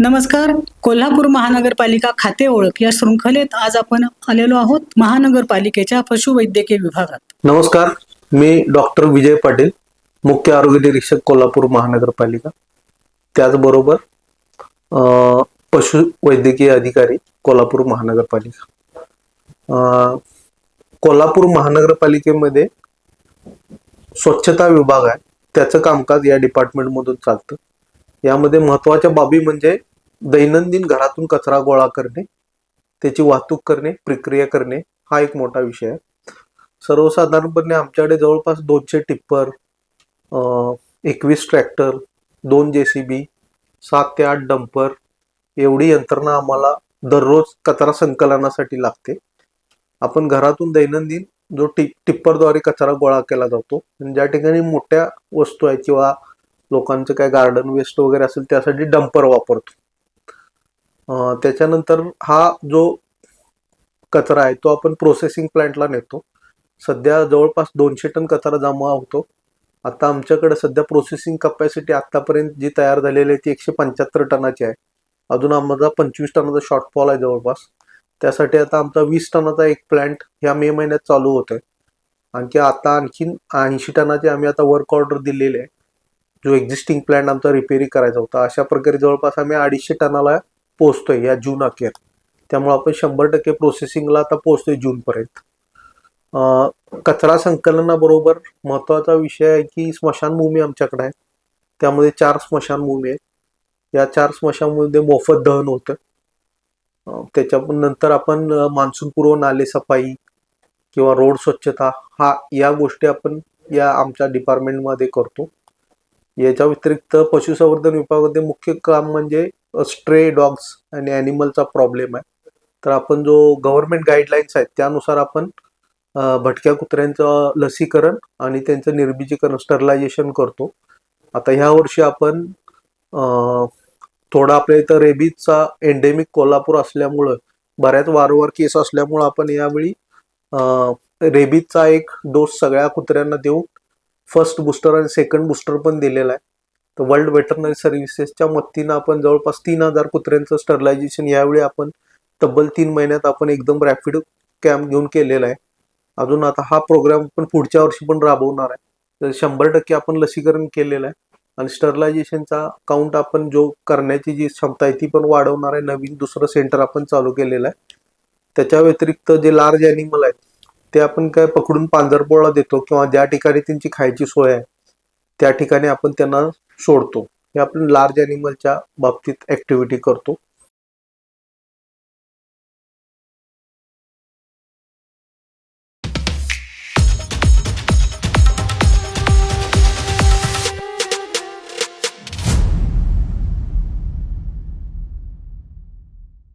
नमस्कार. कोल्हापूर महानगरपालिका खाते ओळख या शृंखलेत आज आपण आलेलो आहोत महानगरपालिकेच्या पशुवैद्यकीय विभागात. नमस्कार. मी डॉक्टर विजय पाटील मुख्य आरोग्य निरीक्षक कोल्हापूर महानगरपालिका. त्याचबरोबर अं, पशुवैद्यकीय अधिकारी कोल्हापूर महानगरपालिका. अं, कोल्हापूर महानगरपालिकेमध्ये स्वच्छता विभाग आहे. त्याचं कामकाज या डिपार्टमेंटमधून चालतं. यामध्ये महत्त्वाच्या बाबी म्हणजे दैनंदिन घरातून कचरा गोळा करणे त्याची वाहतूक करणे प्रक्रिया करणे हा एक मोठा विषय आहे. सर्वसाधारणपणे आमच्याकडे जवळपास दोनशे टिप्पर एकवीस ट्रॅक्टर दोन जे सी बी सात ते आठ डंपर एवढी यंत्रणा आम्हाला दररोज कचरा संकलनासाठी लागते. आपण घरातून दैनंदिन जो टिप टिप्परद्वारे कचरा गोळा केला जातो ज्या ठिकाणी मोठ्या वस्तू आहेत किंवा लोकांचं काय गार्डन वेस्ट वगैरे असेल त्यासाठी डंपर वापरतो. त्याच्यानंतर हा जो कचरा आहे तो आपण प्रोसेसिंग प्लांटला नेतो. सध्या जवळपास दोनशे टन कचरा जमा होतो. आता आमच्याकडे सध्या प्रोसेसिंग कपॅसिटी आतापर्यंत जी तयार झालेली आहे ती एकशे पंच्याहत्तर टनाची आहे. अजून आम्हाला पंचवीस टनाचा शॉर्टफॉल आहे जवळपास. त्यासाठी आता आमचा वीस टनाचा एक प्लांट ह्या मे महिन्यात चालू होतो आहे आणखी आता आणखीन ऐंशी टनाचे आम्ही आता वर्क ऑर्डर दिलेले आहे. जो एक्झिस्टिंग प्लांट आमचा रिपेअरी करायचा होता अशा प्रकारे जवळपास आम्ही अडीचशे टनाला पोचतोय या जून अखेर. त्यामुळे आपण शंभर टक्के प्रोसेसिंगला आता पोचतोय जूनपर्यंत कचरा संकलनाबरोबर महत्त्वाचा विषय आहे की स्मशानभूमी आमच्याकडे आहे. त्यामध्ये चार स्मशानभूमी आहेत. या चार स्मशानभूमीमध्ये मोफत दहन होतं. त्याच्या नंतर आपण मान्सूनपूर्व नाले सफाई किंवा रोड स्वच्छता हा या गोष्टी आपण या आमच्या डिपार्टमेंटमध्ये करतो. याच्या व्यतिरिक्त पशुसंवर्धन विभागामध्ये मुख्य काम म्हणजे स्ट्रे डॉग्स आणि ॲनिमलचा प्रॉब्लेम आहे. तर आपण जो गव्हर्नमेंट गाईडलाईन्स आहेत त्यानुसार आपण भटक्या कुत्र्यांचं लसीकरण आणि त्यांचं निर्बीजीकरण स्टरलायझेशन करतो. आता ह्या वर्षी आपण थोडा आपल्या इथं रेबीजचा एंडेमिक कोल्हापूर असल्यामुळं बऱ्याच वारंवार केस असल्यामुळं आपण यावेळी रेबीजचा एक डोस सगळ्या कुत्र्यांना देऊन फर्स्ट बुस्टर आणि सेकंड बुस्टर पण दिलेला आहे. तर वर्ल्ड वेटरनरी सर्व्हिसेसच्या मदतीनं आपण जवळपास तीन हजार कुत्र्यांचं स्टरलायझेशन यावेळी आपण तब्बल तीन महिन्यात आपण एकदम रॅपिड कॅम्प घेऊन केलेला आहे. अजून आता हा प्रोग्राम पण पुढच्या वर्षी पण राबवणार आहे. तर शंभर टक्के आपण लसीकरण केलेलं आहे. आणि स्टरलायझेशनचा काउंट आपण जो करण्याची जी क्षमता आहे ती पण वाढवणार आहे. नवीन दुसरं सेंटर आपण चालू केलेलं आहे. त्याच्या व्यतिरिक्त जे लार्ज ॲनिमल आहेत ते आपण काय पकडून पांजरपोळा देतो किंवा ज्या ठिकाणी त्यांची खायची सोय आहे त्या ठिकाणी आपण त्यांना सोडतो. हे आपण लार्ज ॲनिमलच्या बाबतीत ॲक्टिव्हिटी करतो.